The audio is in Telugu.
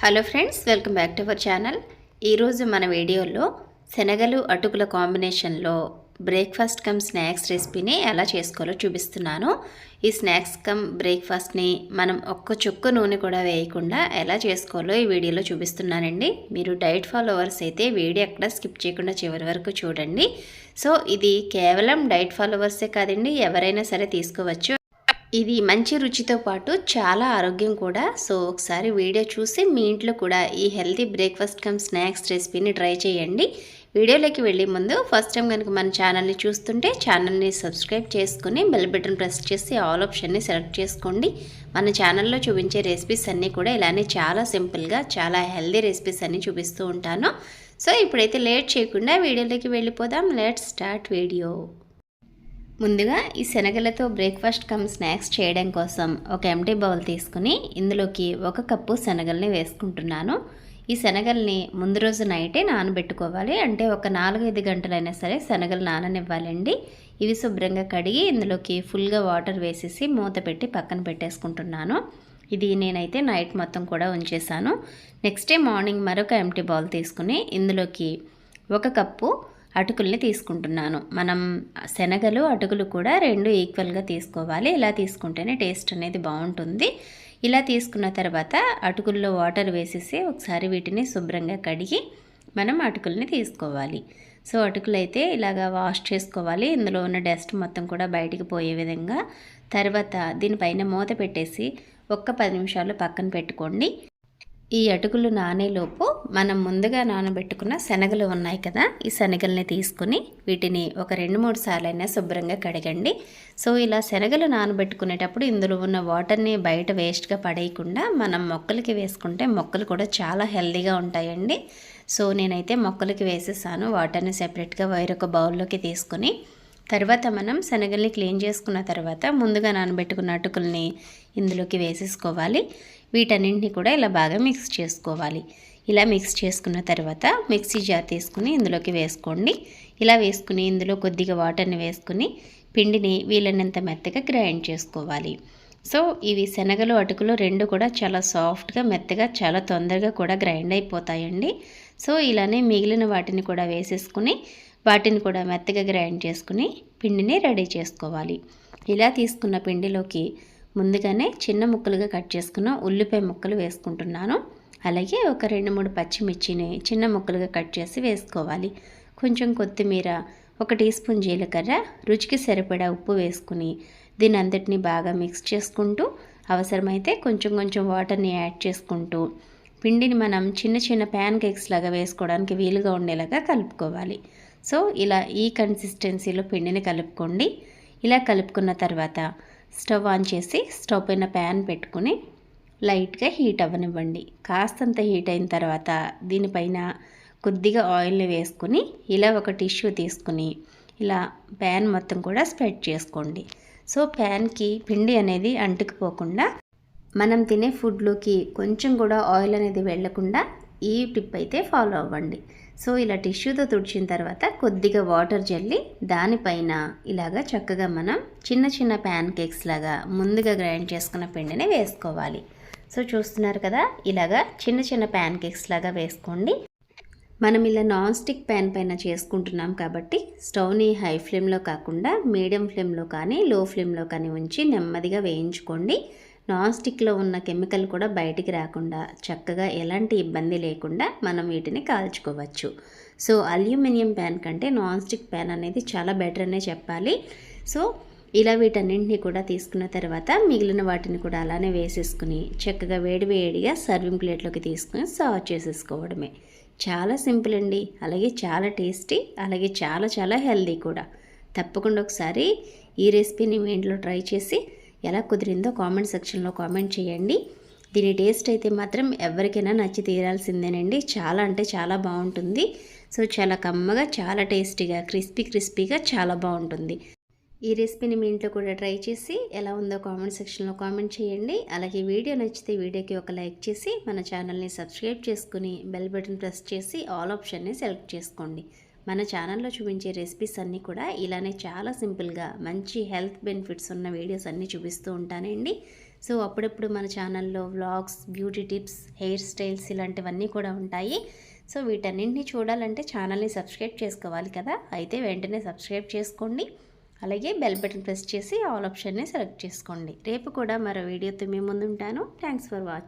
Hello friends welcome back to our channel ఈరోజు మన వీడియోలో శనగలు అటుకుల కాంబినేషన్లో బ్రేక్ఫాస్ట్ కమ్ స్నాక్స్ రెసిపీని ఎలా చేసుకోవాలో చూపిస్తున్నాను. ఈ స్నాక్స్ కమ్ బ్రేక్ఫాస్ట్ని మనం ఒక్క చుక్క నూనె కూడా వేయకుండా ఎలా చేసుకోవాలో ఈ వీడియోలో చూపిస్తున్నానండి. మీరు డైట్ ఫాలోవర్స్ అయితే వీడియో ఎక్కడ స్కిప్ చేయకుండా చివరి వరకు చూడండి. సో ఇది కేవలం డైట్ ఫాలోవర్సే కాదండి ఎవరైనా సరే తీసుకోవచ్చు. ఇది మంచి రుచితో పాటు చాలా ఆరోగ్యం కూడా. సో ఒకసారి వీడియో చూసి మీ ఇంట్లో కూడా ఈ హెల్తీ బ్రేక్ఫాస్ట్ కమ్ స్నాక్స్ రెసిపీని ట్రై చేయండి. వీడియోలోకి వెళ్ళే ముందు ఫస్ట్ టైం కనుక మన ఛానల్ని చూస్తుంటే ఛానల్ని సబ్స్క్రైబ్ చేసుకుని బెల్ బటన్ ప్రెస్ చేసి ఆల్ ఆప్షన్ని సెలెక్ట్ చేసుకోండి. మన ఛానల్లో చూపించే రెసిపీస్ అన్నీ కూడా ఇలానే చాలా సింపుల్గా చాలా హెల్దీ రెసిపీస్ అన్నీ చూపిస్తూ ఉంటాను. సో ఇప్పుడైతే లేట్ చేయకుండా వీడియోలోకి వెళ్ళిపోదాం. Let start video. ముందుగా ఈ శనగలతో బ్రేక్ఫాస్ట్ కమ్ స్నాక్స్ చేయడం కోసం ఒక ఎంటీ బౌల్ తీసుకుని ఇందులోకి ఒక కప్పు శనగల్ని వేసుకుంటున్నాను. ఈ శనగల్ని ముందు రోజు నైటే నానబెట్టుకోవాలి. అంటే ఒక నాలుగైదు గంటలైనా సరే శనగలు నాననివ్వాలండి. ఇవి శుభ్రంగా కడిగి ఇందులోకి ఫుల్గా వాటర్ వేసేసి మూత పెట్టి పక్కన పెట్టేసుకుంటున్నాను. ఇది నేనైతే నైట్ మొత్తం కూడా ఉంచేసాను నెక్స్ట్ డే మార్నింగ్ మరొక ఎంటీ బౌల్ తీసుకుని ఇందులోకి ఒక కప్పు అటుకుల్ని తీసుకుంటున్నాను. మనం శనగలు అటుకులు కూడా రెండు ఈక్వల్గా తీసుకోవాలి. ఇలా తీసుకుంటేనే టేస్ట్ అనేది బాగుంటుంది. ఇలా తీసుకున్న తర్వాత అటుకుల్లో వాటర్ వేసేసి ఒకసారి వీటిని శుభ్రంగా కడిగి మనం అటుకుల్ని తీసుకోవాలి. సో అటుకులు అయితే ఇలాగా వాష్ చేసుకోవాలి. ఇందులో ఉన్న డస్ట్ మొత్తం కూడా బయటికి పోయే విధంగా తర్వాత దీనిపైన మూత పెట్టేసి ఒక్క పది నిమిషాలు పక్కన పెట్టుకోండి. ఈ అటుకులు నానేలోపు మనం ముందుగా నానబెట్టుకున్న శనగలు ఉన్నాయి కదా ఈ శనగల్ని తీసుకుని వీటిని ఒక రెండు మూడు సార్లైనా శుభ్రంగా కడగండి. సో ఇలా శనగలు నానబెట్టుకునేటప్పుడు ఇందులో ఉన్న వాటర్ని బయట వేస్ట్గా పడేయకుండా మనం మొక్కలకి వేసుకుంటే మొక్కలు కూడా చాలా హెల్దీగా ఉంటాయండి. సో నేనైతే మొక్కలకి వేసేసాను వాటర్ని సెపరేట్గా వేరొక బౌల్లోకి తీసుకుని తర్వాత మనం శనగల్ని క్లీన్ చేసుకున్న తర్వాత ముందుగా నానబెట్టుకున్న అటుకుల్ని ఇందులోకి వేసేసుకోవాలి. వీటన్నింటినీ కూడా ఇలా బాగా మిక్స్ చేసుకోవాలి. ఇలా మిక్స్ చేసుకున్న తర్వాత మిక్సీ జార్ తీసుకుని ఇందులోకి వేసుకోండి. ఇలా వేసుకుని ఇందులో కొద్దిగా వాటర్ని వేసుకుని పిండిని వీలైనంత మెత్తగా గ్రైండ్ చేసుకోవాలి. సో ఇవి శనగలు అటుకులు రెండు కూడా చాలా సాఫ్ట్గా మెత్తగా చాలా తొందరగా కూడా గ్రైండ్ అయిపోతాయండి. సో ఇలానే మిగిలిన వాటిని కూడా వేసేసుకుని వాటిని కూడా మెత్తగా గ్రైండ్ చేసుకుని పిండిని రెడీ చేసుకోవాలి. ఇలా తీసుకున్న పిండిలోకి ముందుగానే చిన్న ముక్కలుగా కట్ చేసుకున్న ఉల్లిపాయ ముక్కలు వేసుకుంటున్నాను. అలాగే ఒక రెండు మూడు పచ్చిమిర్చిని చిన్న ముక్కలుగా కట్ చేసి వేసుకోవాలి. కొంచెం కొత్తిమీర ఒక టీ స్పూన్ జీలకర్ర రుచికి సరిపడా ఉప్పు వేసుకుని దీని అంతటిని బాగా మిక్స్ చేసుకుంటూ అవసరమైతే కొంచెం కొంచెం వాటర్ని యాడ్ చేసుకుంటూ పిండిని మనం చిన్న చిన్న ప్యాన్ కేక్స్ లాగా వేసుకోవడానికి వీలుగా ఉండేలాగా కలుపుకోవాలి. సో ఇలా ఈ కన్సిస్టెన్సీలో పిండిని కలుపుకోండి. ఇలా కలుపుకున్న తర్వాత స్టవ్ ఆన్ చేసి స్టవ్ పైన ప్యాన్ పెట్టుకుని లైట్గా హీట్ అవ్వనివ్వండి. కాస్తంత హీట్ అయిన తర్వాత దీనిపైన కొద్దిగా ఆయిల్ని వేసుకుని ఇలా ఒక టిష్యూ తీసుకుని ఇలా ప్యాన్ మొత్తం కూడా స్ప్రెడ్ చేసుకోండి. సో ప్యాన్కి పిండి అనేది అంటుకుపోకుండా మనం తినే ఫుడ్లోకి కొంచెం కూడా ఆయిల్ అనేది వెళ్ళకుండా ఈ టిప్ అయితే ఫాలో అవ్వండి. సో ఇలా టిష్యూతో తుడిచిన తర్వాత కొద్దిగా వాటర్ జల్లి దానిపైన ఇలాగా చక్కగా మనం చిన్న చిన్న ప్యాన్ కేక్స్ లాగా ముందుగా గ్రైండ్ చేసుకున్న పిండిని వేసుకోవాలి. సో చూస్తున్నారు కదా ఇలాగా చిన్న చిన్న ప్యాన్ కేక్స్ లాగా వేసుకోండి. మనం ఇలా నాన్ స్టిక్ ప్యాన్ పైన చేసుకుంటున్నాం కాబట్టి స్టవ్ని హై ఫ్లేమ్లో కాకుండా మీడియం ఫ్లేమ్లో కానీ లో ఫ్లేమ్లో కానీ ఉంచి నెమ్మదిగా వేయించుకోండి. నాన్ స్టిక్లో ఉన్న కెమికల్ కూడా బయటికి రాకుండా చక్కగా ఎలాంటి ఇబ్బంది లేకుండా మనం వీటిని కాల్చుకోవచ్చు. సో అల్యూమినియం ప్యాన్ కంటే నాన్ స్టిక్ ప్యాన్ అనేది చాలా బెటర్ అనే చెప్పాలి. సో ఇలా వీటన్నింటినీ కూడా తీసుకున్న తర్వాత మిగిలిన వాటిని కూడా అలానే వేసేసుకుని చక్కగా వేడి వేడిగా సర్వింగ్ ప్లేట్లోకి తీసుకుని సర్వ్ చేసేసుకోవడమే. చాలా సింపుల్ అండి. అలాగే చాలా టేస్టీ అలాగే చాలా చాలా హెల్దీ కూడా. తప్పకుండా ఒకసారి ఈ రెసిపీని మీ ఇంట్లో ట్రై చేసి ఎలా కుదిరిందో కామెంట్ సెక్షన్లో కామెంట్ చేయండి. దీని టేస్ట్ అయితే మాత్రం ఎవరికైనా నచ్చి తీరాల్సిందేనండి. చాలా అంటే చాలా బాగుంటుంది. సో చాలా కమ్మగా చాలా టేస్టీగా క్రిస్పీ క్రిస్పీగా చాలా బాగుంటుంది. ఈ రెసిపీని మీ ఇంట్లో కూడా ట్రై చేసి ఎలా ఉందో కామెంట్ సెక్షన్లో కామెంట్ చేయండి. అలాగే వీడియో నచ్చితే వీడియోకి ఒక లైక్ చేసి మన ఛానల్ని సబ్స్క్రైబ్ చేసుకుని బెల్ బటన్ ప్రెస్ చేసి ఆల్ ఆప్షన్ని సెలెక్ట్ చేసుకోండి. మన ఛానల్లో చూపించే రెసిపీస్ అన్నీ కూడా ఇలానే చాలా సింపుల్గా మంచి హెల్త్ బెనిఫిట్స్ ఉన్న వీడియోస్ అన్నీ చూపిస్తూ ఉంటానండి సో అప్పుడప్పుడు మన ఛానల్లో vlogs beauty tips hair styles ఇలాంటివన్నీ కూడా ఉంటాయి. సో వీటన్నింటినీ చూడాలంటే ఛానల్ని సబ్స్క్రైబ్ చేసుకోవాలి కదా. అయితే వెంటనే సబ్స్క్రైబ్ చేసుకోండి. అలాగే బెల్ బటన్ ప్రెస్ చేసి ఆల్ ఆప్షన్ని సెలెక్ట్ చేసుకోండి. రేపు కూడా మరో వీడియోతో మీ ముందుంటాను థ్యాంక్స్ ఫర్ వాచింగ్